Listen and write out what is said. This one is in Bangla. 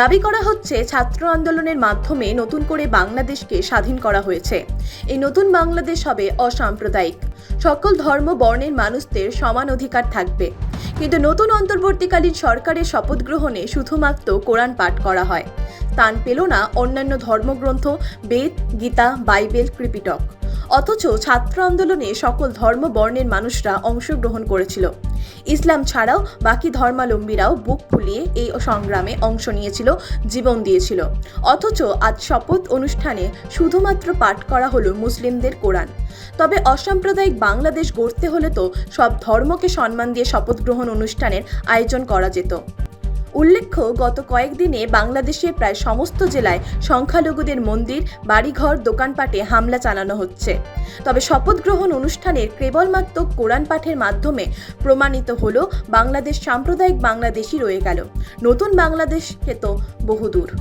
দাবি করা হচ্ছে ছাত্র আন্দোলনের মাধ্যমে নতুন করে বাংলাদেশকে স্বাধীন করা হয়েছে। এই নতুন বাংলাদেশ হবে অসাম্প্রদায়িক। সকল ধর্ম, বর্ণের মানুষদের সমান অধিকার থাকবে। কিন্তু নতুন অন্তর্বর্তীকালীন সরকারের শপথ গ্রহণে শুধুমাত্র কোরআন পাঠ করা হয়। স্থান পেল না অন্যান্য ধর্মগ্রন্থ, বেদ, গীতা, বাইবেল, ত্রিপিটক। অথচ ছাত্র আন্দোলনে সকল ধর্ম বর্ণের মানুষরা অংশগ্রহণ করেছিল। ইসলাম ছাড়াও বাকি ধর্মালম্বীরাও বুক ফুলিয়ে এই সংগ্রামে অংশ নিয়েছিল, জীবন দিয়েছিল। অথচ আজ শপথ অনুষ্ঠানে শুধুমাত্র পাঠ করা হলো মুসলিমদের কোরআন। তবে অসাম্প্রদায়িক বাংলাদেশ গড়তে হলে তো সব ধর্মকে সম্মান দিয়ে শপথ গ্রহণ অনুষ্ঠানের আয়োজন করা যেত। উল্লেখ্য, গত কয়েকদিনে বাংলাদেশের প্রায় সমস্ত জেলায় সংখ্যালঘুদের মন্দির, বাড়িঘর, দোকানপাটে হামলা চালানো হচ্ছে। তবে শপথ গ্রহণ অনুষ্ঠানের কেবলমাত্র কোরআন পাঠের মাধ্যমে প্রমাণিত হল, বাংলাদেশ সাম্প্রদায়িক বাংলাদেশই রয়ে গেল। নতুন বাংলাদেশ তো বহুদূর।